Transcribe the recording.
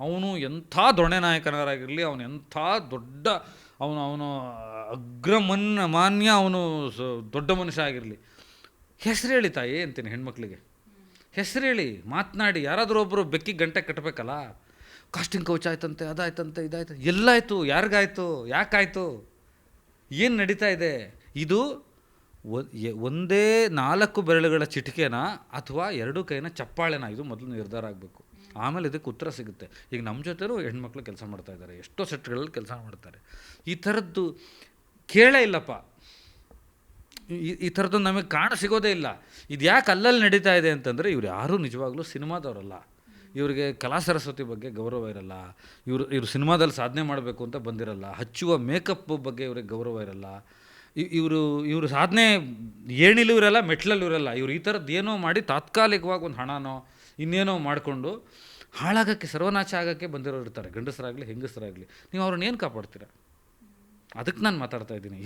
ಅವನು ಎಂಥ ದೊಣ್ಣೆ ನಾಯಕನಾಗಿರಲಿ, ಅವನು ಎಂಥ ದೊಡ್ಡ, ಅವನು ಅವನು ಅಗ್ರಮನ್ಯ, ಮಾನ್ಯ, ಅವನು ದೊಡ್ಡ ಮನುಷ್ಯ ಆಗಿರಲಿ. ಹೆಸರು ಹೇಳಿ ತಾಯಿ ಅಂತೀನಿ ಹೆಣ್ಮಕ್ಳಿಗೆ. ಹೆಸರು ಹೇಳಿ, ಮಾತನಾಡಿ, ಯಾರಾದರೂ ಒಬ್ಬರು ಬೆಕ್ಕಿ ಗಂಟೆ ಕಟ್ಟಬೇಕಲ್ಲ ಕಾಸ್ಟಿಂಗ್ ಕೌಚ್ ಆಯ್ತಂತೆ, ಅದಾಯ್ತಂತೆ, ಇದಾಯ್ತು, ಎಲ್ಲಾಯಿತು, ಯಾರಿಗಾಯ್ತು, ಯಾಕಾಯಿತು? ಏನು ನಡೀತಾ ಇದೆ? ಇದು ಒಂದೇ ನಾಲ್ಕು ಬೆರಳುಗಳ ಚಿಟಿಕೆನ ಅಥವಾ ಎರಡು ಕೈನ ಚಪ್ಪಾಳೆನ? ಇದು ಮೊದಲು ನಿರ್ಧಾರ ಆಗಬೇಕು. ಆಮೇಲೆ ಇದಕ್ಕೆ ಉತ್ತರ ಸಿಗುತ್ತೆ. ಈಗ ನಮ್ಮ ಜೊತೆಯರು ಹೆಣ್ಮಕ್ಳು ಕೆಲಸ ಮಾಡ್ತಾ ಇದ್ದಾರೆ. ಎಷ್ಟೋ ಸೆಟ್ಗಳಲ್ಲಿ ಕೆಲಸ ಮಾಡ್ತಾರೆ. ಈ ಥರದ್ದು ಕೇಳೇ ಇಲ್ಲಪ್ಪ. ಈ- ಈ ಥರದ್ದು ನಮಗೆ ಕಾಣ ಸಿಗೋದೇ ಇಲ್ಲ. ಇದು ಯಾಕೆ ಅಲ್ಲಲ್ಲಿ ನಡೀತಾ ಇದೆ ಅಂತಂದರೆ ಇವ್ರು ಯಾರೂ ನಿಜವಾಗ್ಲೂ ಸಿನಿಮಾದವರಲ್ಲ. ಇವರಿಗೆ ಕಲಾ ಸರಸ್ವತಿ ಬಗ್ಗೆ ಗೌರವ ಇರಲ್ಲ. ಇವರು ಇವರು ಸಿನಿಮಾದಲ್ಲಿ ಸಾಧನೆ ಮಾಡಬೇಕು ಅಂತ ಬಂದಿರಲ್ಲ. ಹಚ್ಚುವ ಮೇಕಪ್ ಬಗ್ಗೆ ಇವ್ರಿಗೆ ಗೌರವ ಇರಲ್ಲ. ಇವರು ಇವರು ಸಾಧನೆ ಏಣಿಲೂ ಇರಲ್ಲ, ಮೆಟ್ಲಲ್ಲೂ ಇರಲ್ಲ. ಇವರು ಈ ಥರದ್ದು ಏನೋ ಮಾಡಿ ತಾತ್ಕಾಲಿಕವಾಗಿ ಒಂದು ಹಣನೋ ಇನ್ನೇನೋ ಮಾಡಿಕೊಂಡು ಹಾಳಾಗೋಕ್ಕೆ, ಸರ್ವನಾಶ ಆಗೋಕ್ಕೆ ಬಂದಿರೋರು ಇರ್ತಾರೆ. ಗಂಡಸರಾಗಲಿ, ಹೆಂಗಸರಾಗಲಿ. ನೀವು ಅವ್ರನ್ನ ಏನು ಕಾಪಾಡ್ತೀರಾ? ಅದಕ್ಕೆ ನಾನು ಮಾತಾಡ್ತಾ ಇದ್ದೀನಿ.